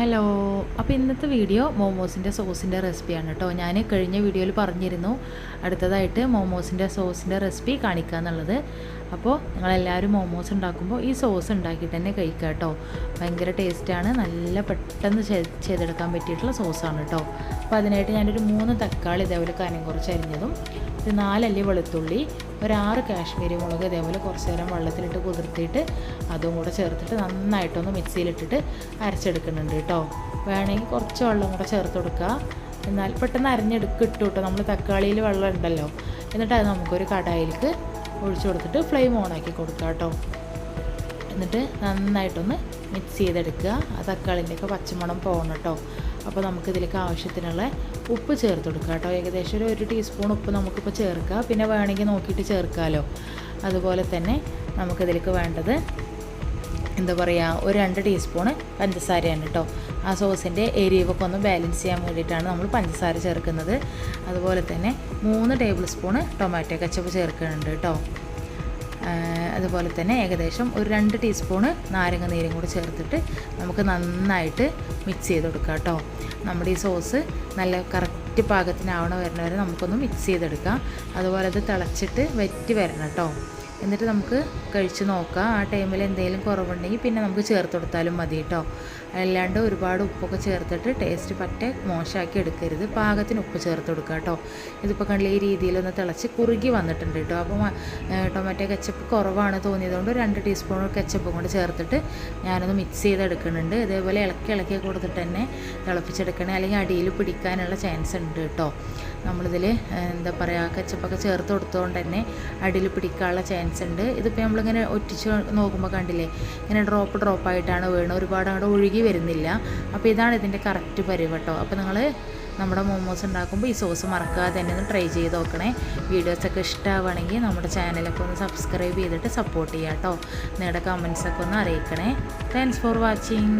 Hello അപ്പോൾ ഇന്നത്തെ video മോമോസിന്റെ സോസിന്റെ റെസിപ്പിയാണ് കേട്ടോ ഞാൻ കഴിഞ്ഞ വീഡിയോയിൽ പറഞ്ഞിരുന്നു അടുത്തതായിട്ട് മോമോസിന്റെ സോസിന്റെ റെസിപ്പി കാണിക്കുക എന്നുള്ളത്. അപ്പോൾ നിങ്ങളെല്ലാവരും മോമോസ് ഉണ്ടാക്കുമ്പോൾ ഈ സോസ് ഉണ്ടാക്കിയിട്ട് തന്നെ കഴിക്കുക കേട്ടോ ഭയങ്കര ടേസ്റ്റാണ് നല്ല പെട്ടെന്ന് ചെയ്- ചെയ്തെടുക്കാൻ പറ്റിയിട്ടുള്ള സോസാണ് കേട്ടോ അപ്പോൾ അതിനായിട്ട് ഞാനൊരു മൂന്ന് തക്കാളി ഇതേപോലെ കനം കുറച്ച് അരിഞ്ഞതും ഒരു നാലല്ലി വെളുത്തുള്ളി ഒരു ആറ് കാശ്മീരി മുളക് ഇതേപോലെ കുറച്ച് നേരം വെള്ളത്തിലിട്ട് കുതിർത്തിയിട്ട് അതും കൂടെ ചേർത്തിട്ട് നന്നായിട്ടൊന്ന് മിക്സിയിലിട്ടിട്ട് അരച്ചെടുക്കുന്നുണ്ട് കേട്ടോ. വേണമെങ്കിൽ കുറച്ച് വെള്ളം കൂടെ ചേർത്ത് കൊടുക്കുക. എന്നാൽ പെട്ടെന്ന് അരഞ്ഞെടുക്കും ഇട്ടു കേട്ടോ. നമ്മൾ തക്കാളിയിൽ വെള്ളം ഉണ്ടല്ലോ. എന്നിട്ട് അത് നമുക്കൊരു കടായിലേക്ക് ഒഴിച്ചു കൊടുത്തിട്ട് ഫ്ലെയിം ഓണാക്കി കൊടുക്കുക കേട്ടോ. എന്നിട്ട് നന്നായിട്ടൊന്ന് മിക്സ് ചെയ്തെടുക്കുക. ആ തക്കാളിന്റെയൊക്കെ പച്ചമണം പോകണം കേട്ടോ. അപ്പോൾ നമുക്കിതിലേക്ക് ആവശ്യത്തിനുള്ള ഉപ്പ് ചേർത്ത് കൊടുക്കുക കേട്ടോ. ഏകദേശം ഒരു ഒരു ടീസ്പൂൺ ഉപ്പ് നമുക്കിപ്പോൾ ചേർക്കുക പിന്നെ വേണമെങ്കിൽ നോക്കിയിട്ട് ചേർക്കാമല്ലോ അതുപോലെ തന്നെ നമുക്കിതിലേക്ക് വേണ്ടത് എന്താ പറയുക ഒരു രണ്ട് ടീസ്പൂണ് പഞ്ചസാരയാണ് കേട്ടോ. ആ സോസിന്റെ എരിവൊക്കെ ഒന്ന് ബാലൻസ് ചെയ്യാൻ വേണ്ടിയിട്ടാണ് നമ്മൾ പഞ്ചസാര ചേർക്കുന്നത്. അതുപോലെ തന്നെ മൂന്ന് ടേബിൾ സ്പൂണ് ടൊമാറ്റോ കച്ചപ്പ് ചേർക്കുന്നുണ്ട് കേട്ടോ. അതുപോലെ തന്നെ ഏകദേശം ഒരു രണ്ട് ടീസ്പൂണ് നാരങ്ങ നീരും കൂടി ചേർത്തിട്ട് നമുക്ക് നന്നായിട്ട് മിക്സ് ചെയ്ത് കൊടുക്കാം കേട്ടോ. നമ്മുടെ ഈ സോസ് നല്ല കറക്റ്റ് പാകത്തിനാവണ വരണവരെ വരെ നമുക്കൊന്ന് മിക്സ് ചെയ്തെടുക്കാം. അതുപോലെ അത് തിളച്ചിട്ട് വറ്റി വരണം കേട്ടോ. എന്നിട്ട് നമുക്ക് കഴിച്ച് നോക്കാം. ആ ടൈമിൽ എന്തെങ്കിലും കുറവുണ്ടെങ്കിൽ പിന്നെ നമുക്ക് ചേർത്ത് കൊടുത്താലും മതി കേട്ടോ അല്ലാണ്ട് ഒരുപാട് ഉപ്പൊക്കെ ചേർത്തിട്ട് ടേസ്റ്റ് പറ്റെ മോശമാക്കി എടുക്കരുത്. പാകത്തിന് ഉപ്പ് ചേർത്ത് കൊടുക്കുക കേട്ടോ ഇതിപ്പോൾ കണ്ടില്ല ഈ രീതിയിലൊന്ന് തിളച്ച് കുറുകി വന്നിട്ടുണ്ട് കേട്ടോ അപ്പോൾ ടൊമാറ്റോ കെച്ചപ്പ് കുറവാണ് തോന്നിയതുകൊണ്ട് രണ്ട് ടീസ്പൂൺ കെച്ചപ്പും കൂടെ ചേർത്തിട്ട് ഞാനൊന്ന് മിക്സ് ചെയ്തെടുക്കുന്നുണ്ട്. ഇതേപോലെ ഇളക്കി ഇളക്കി കൊടുത്തിട്ട് തന്നെ തിളപ്പിച്ചെടുക്കണേ. അല്ലെങ്കിൽ അടിയിൽ പിടിക്കാനുള്ള ചാൻസ് ഉണ്ട് കേട്ടോ നമ്മളിതിൽ എന്താ പറയുക കച്ചപ്പൊക്കെ ചേർത്ത് കൊടുത്തുകൊണ്ട് തന്നെ അടിയിൽ പിടിക്കാനുള്ള ചാൻസ് ഉണ്ട്. ഇതിപ്പോൾ നമ്മളിങ്ങനെ ഒറ്റിച്ച് നോക്കുമ്പോൾ കണ്ടില്ലേ ഇങ്ങനെ ഡ്രോപ്പ് ഡ്രോപ്പായിട്ടാണ് വീണത് ഒരുപാട് അങ്ങോട്ട് ഒഴുകി വരുന്നില്ല. അപ്പോൾ ഇതാണ് ഇതിന്റെ കറക്റ്റ് പരിവ് കേട്ടോ അപ്പോൾ നിങ്ങൾ നമ്മുടെ മോമോസ് ഉണ്ടാക്കുമ്പോൾ ഈ സോസ് മറക്കാതെ തന്നെ ഒന്ന് ട്രൈ ചെയ്ത് നോക്കണേ. വീഡിയോസൊക്കെ ഇഷ്ടമാവുകയാണെങ്കിൽ നമ്മുടെ ചാനലൊക്കെ ഒന്ന് സബ്സ്ക്രൈബ് ചെയ്തിട്ട് സപ്പോർട്ട് ചെയ്യാം കേട്ടോ നിങ്ങളുടെ കമൻസൊക്കെ ഒന്ന് അറിയിക്കണേ. Thanks for watching